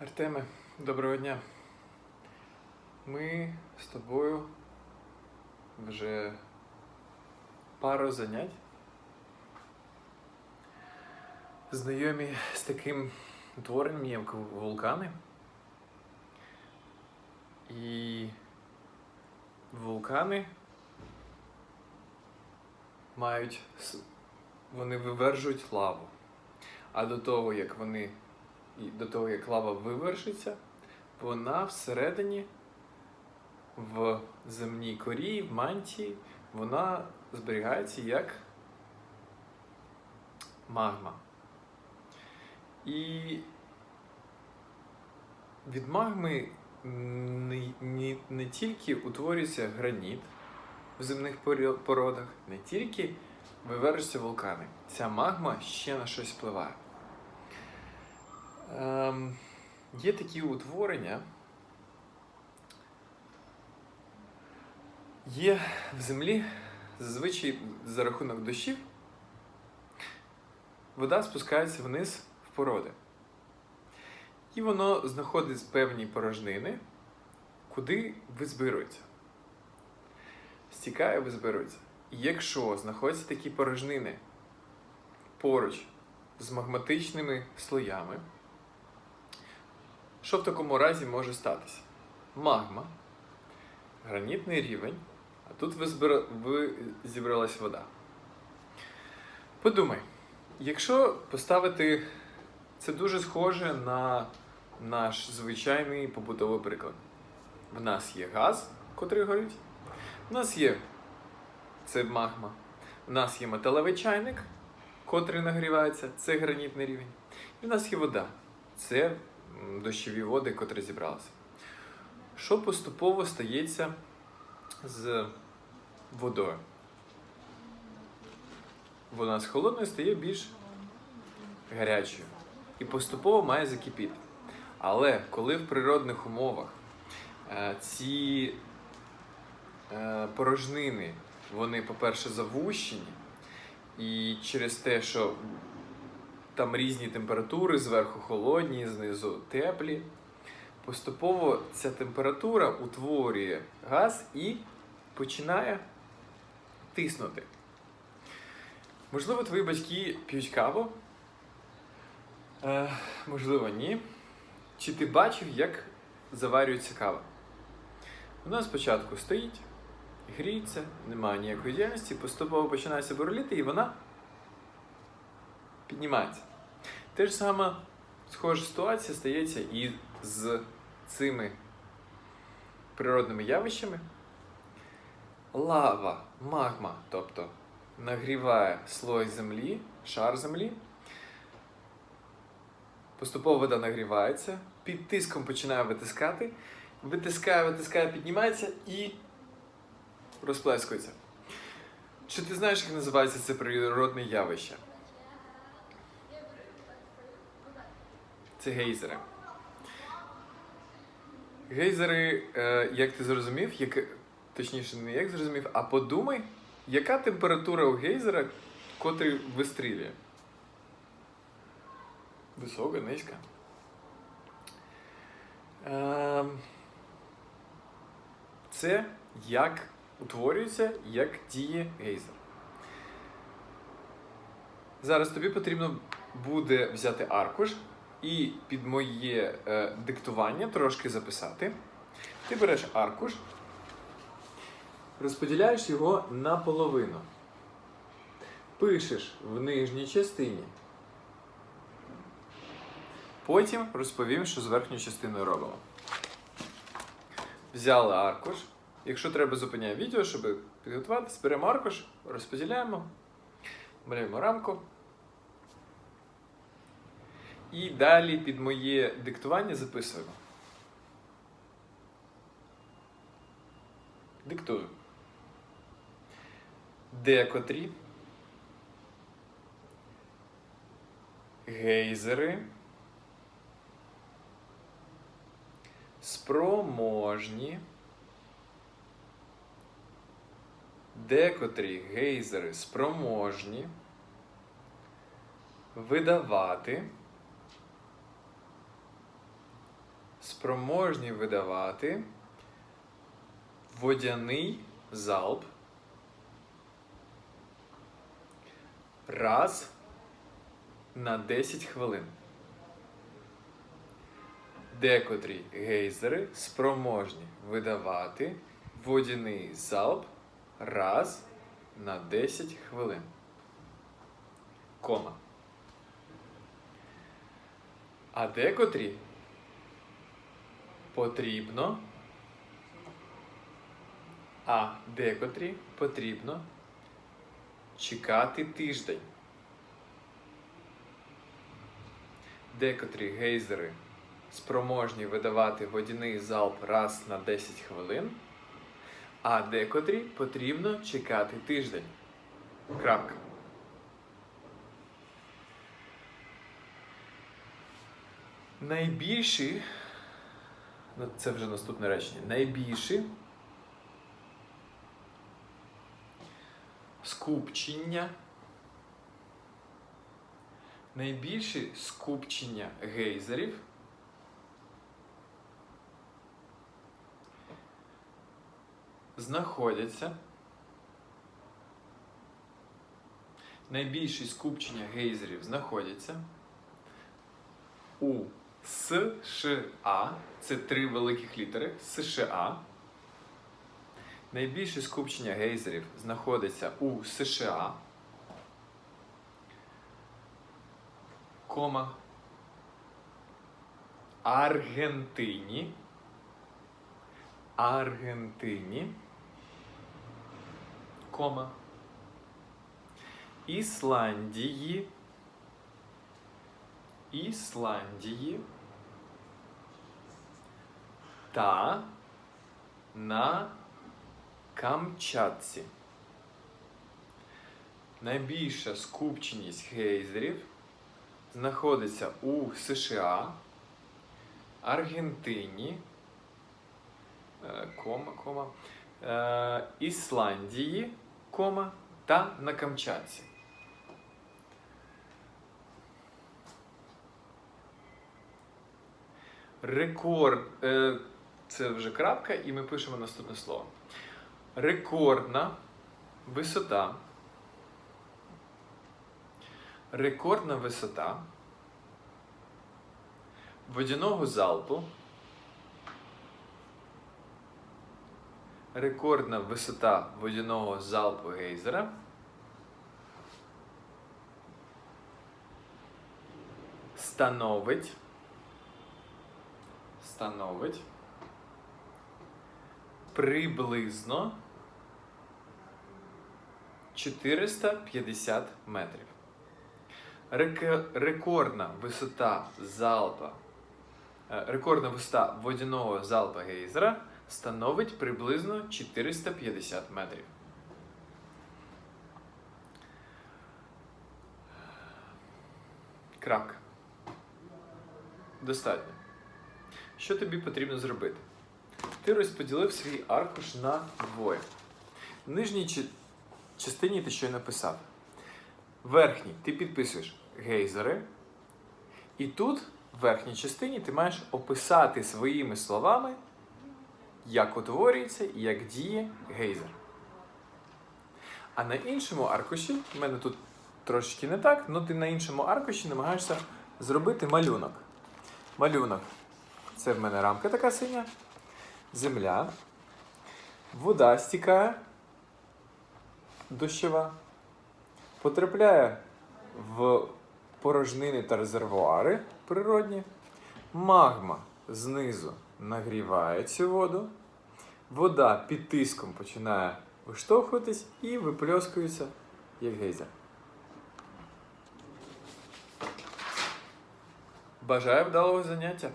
Артеме, доброго дня. Ми з тобою вже пару занять знайомі з таким утворенням, як вулкани. І вулкани мають вони вивержують лаву. А до того, як вони і до того, як лава вивершиться, вона всередині в земній корі, в мантії, вона зберігається як магма. І від магми не, не, не тільки утворюється граніт в земних породах, не тільки вивержуються вулкани. Ця магма ще на щось впливає. Ем, є такі утворення. Є в землі зазвичай за рахунок дощів вода спускається вниз в породи. І воно знаходить певні порожнини, куди визбирується. Стікає, визбирується. І якщо знаходяться такі порожнини поруч з магматичними слоями, що в такому разі може статися? Магма, гранітний рівень, а тут визбира... ви... зібралась вода. Подумай, якщо поставити це дуже схоже на наш звичайний побутовий приклад. В нас є газ, котрий горить, в нас є це магма, в нас є металевий чайник, котрий нагрівається, це гранітний рівень, і в нас є вода. Це дощові води, котрі зібралися. Що поступово стається з водою? Вона з холодною стає більш гарячою і поступово має закипіти. Але коли в природних умовах е, ці е, порожнини, вони, по-перше, завущені, і через те, що там різні температури, зверху холодні, знизу теплі. Поступово ця температура утворює газ і починає тиснути. Можливо, твої батьки п'ють каву, е, можливо, ні. Чи ти бачив, як заварюється кава? Вона спочатку стоїть, гріється, немає ніякої діяльності, поступово починається бурліти, і вона піднімається. Те ж саме схожа ситуація стається і з цими природними явищами. Лава, магма, тобто нагріває слой землі, шар землі. Поступово вода нагрівається, під тиском починає витискати, витискає, витискає, піднімається і розплескується. Чи ти знаєш, як називається це природне явище? Це гейзери. Гейзери, е, як ти зрозумів, як, точніше, не як зрозумів, а подумай, яка температура у гейзера, котрий вистрілює? Висока, низька. Ем, Це як утворюється, як діє гейзер. Зараз тобі потрібно буде взяти аркуш і під моє е, диктування трошки записати. Ти береш аркуш, розподіляєш його наполовину. Пишеш в нижній частині. Потім розповім, що з верхньою частиною робимо. Взяли аркуш. Якщо треба, зупиняємо відео, щоб підготуватися. Беремо аркуш, розподіляємо, малюємо рамку. І далі під моє диктування записуємо. Диктую. Декотрі. Гейзери. Спроможні. Декотрі гейзери спроможні видавати спроможні видавати водяний залп раз на 10 хвилин. Декотрі гейзери спроможні видавати водяний залп раз на 10 хвилин. Кома. А декотрі потрібно. А декотрі потрібно чекати тиждень. Декотрі гейзери спроможні видавати водяний залп раз на 10 хвилин, а декотрі потрібно чекати тиждень. Крапка. Найбільші, це вже наступне речення. Найбільші скупчення. Найбільші скупчення гейзерів знаходяться. Найбільші скупчення гейзерів знаходяться у США. Це три великих літери США. Найбільше скупчення гейзерів знаходиться у США. Кома. Аргентині. Аргентині. Кома. Ісландії. Ісландії. Та на Камчатці. Найбільша скупченість гейзерів знаходиться у США, Аргентині, е, кома, кома, е, Ісландії, кома, та на Камчатці. Рекорд. е, Це вже крапка, і ми пишемо наступне слово. Рекордна висота. Рекордна висота водяного залпу. Рекордна висота водяного залпу гейзера. Становить. Становить приблизно 450 метрів. Рекордна висота залпа, е, рекордна висота водяного залпа гейзера становить приблизно 450 метрів. Крапка. Достатньо. Що тобі потрібно зробити? Ти розподілив свій аркуш на двоє. В нижній частині ти щойно написав. Верхній ти підписуєш гейзери. І тут, в верхній частині, ти маєш описати своїми словами, як утворюється і як діє гейзер. А на іншому аркуші, в мене тут трошечки не так, але ти на іншому аркуші намагаєшся зробити малюнок. Малюнок. Це в мене рамка така синя. Земля, вода стікає. Дощова, потрапляє в порожнини та резервуари природні, магма знизу нагріває цю воду, вода під тиском починає виштовхуватись і випльоскується як гейзер. Бажаю вдалого заняття!